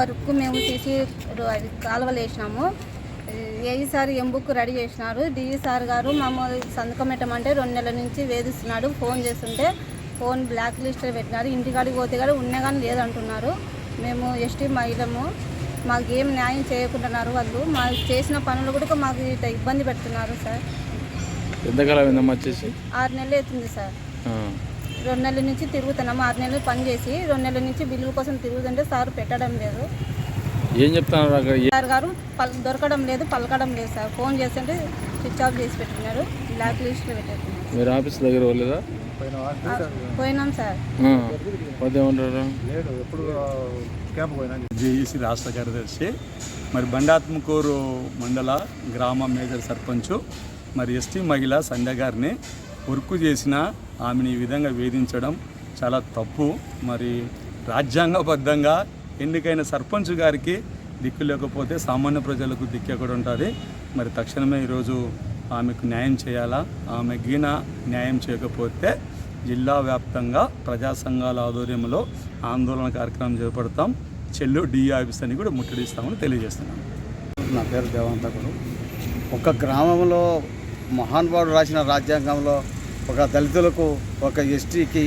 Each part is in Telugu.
వరకు మేము తీసి అది కాలువలు వేసినాము. AE sir M book ready చేసినారు. డిఈ సార్ గారు మమ్మల్ని సంతకం పెట్టమంటే రెండు నెలల నుంచి వేధిస్తున్నాడు. ఫోన్ చేస్తుంటే ఫోన్ బ్లాక్ లిస్ట్ పెట్టినారు. ఇంటికాడికి పోతే కూడా ఉన్నా కానీ లేదంటున్నారు. మేము ఎస్టీ మహిళము. మాకు ఏం న్యాయం చేయకుంటున్నారు వాళ్ళు. మాకు చేసిన పనులు కూడా మాకు ఇబ్బంది పెడుతున్నారు సార్. ఎంతకాలం ఆరు నెలలు అవుతుంది సార్. రెండు నెలల నుంచి తిరుగుతున్నాము ఆరు నెలలు పని చేసి రెండు నెలల నుంచి బిల్లు కోసం తిరుగుతుంటే సార్ పెట్టడం లేదు. ఏం చెప్తున్నారు సార్ గారు పల్ దొరకడం లేదు పలకడం లేదు సార్. ఫోన్ చేస్తుంటే స్విచ్ ఆఫ్ చేసి పెట్టినారు. బ్లాక్ లిస్ట్లో పెట్టేస్తున్నారు. మీరు ఆఫీస్ దగ్గర పోలేదా? ఆ, పోయినాం సార్. జేఈసీ రాష్ట్ర కార్యదర్శి మరి బండాత్మకూరు మండల గ్రామ మేజర్ సర్పంచ్ మరి ఎస్టీ మహిళ సంధ్య గారిని వర్క్ చేసిన ఆమెని ఈ విధంగా వేధించడం చాలా తప్పు. మరి రాజ్యాంగబద్ధంగా ఎన్నికైన సర్పంచ్ గారికి దిక్కు లేకపోతే సామాన్య ప్రజలకు దిక్కు ఎక్కడ ఉంటుంది? మరి తక్షణమే ఈరోజు ఆమెకు న్యాయం చేయాలా? ఆమె గీన న్యాయం చేయకపోతే జిల్లా వ్యాప్తంగా ప్రజా సంఘాల ఆధ్వర్యంలో ఆందోళన కార్యక్రమం చేపడతాం. చెల్లు డిఈ ఆఫీస్ అని కూడా ముట్టడిస్తామని తెలియజేస్తున్నాను నా పేరు దేవంతకుడు. ఒక గ్రామంలో మహానుభావుడు రాసిన రాజ్యాంగంలో ఒక దళితులకు ఒక ఎస్టీకి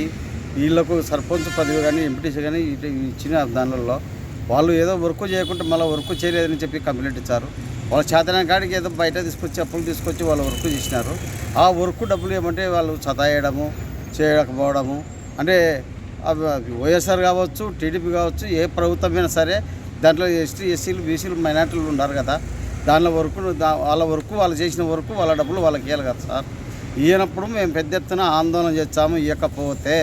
వీళ్ళకు సర్పంచ్ పదవి కానీ ఎంపీటీసీ కానీ ఇచ్చిన దానిలో వాళ్ళు ఏదో వర్క్ చేయకుండా మళ్ళీ వర్క్ చేయలేదని చెప్పి కంప్లైంట్ ఇచ్చారు. వాళ్ళ చేతన కాడికి ఏదో బయట తీసుకొచ్చి అప్పులు తీసుకొచ్చి వాళ్ళు వర్క్ చేసినారు. ఆ వర్క్ డబ్బులు ఏమంటే వాళ్ళు చదాయడము చేయకపోవడము అంటే వైఎస్ఆర్ కావచ్చు టీడీపీ కావచ్చు ఏ ప్రభుత్వమైనా సరే దాంట్లో ఎస్టీ ఎస్సీలు బీసీలు మైనార్టీలు ఉన్నారు కదా. దానిలో వరకు వాళ్ళ వరకు వాళ్ళు చేసిన వరకు వాళ్ళ డబ్బులు వాళ్ళకి ఇవ్వాలి కదా సార్. ఈయనప్పుడు మేము పెద్ద ఎత్తున ఆందోళన చేస్తాము ఇవ్వకపోతే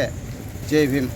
జై భీమ్.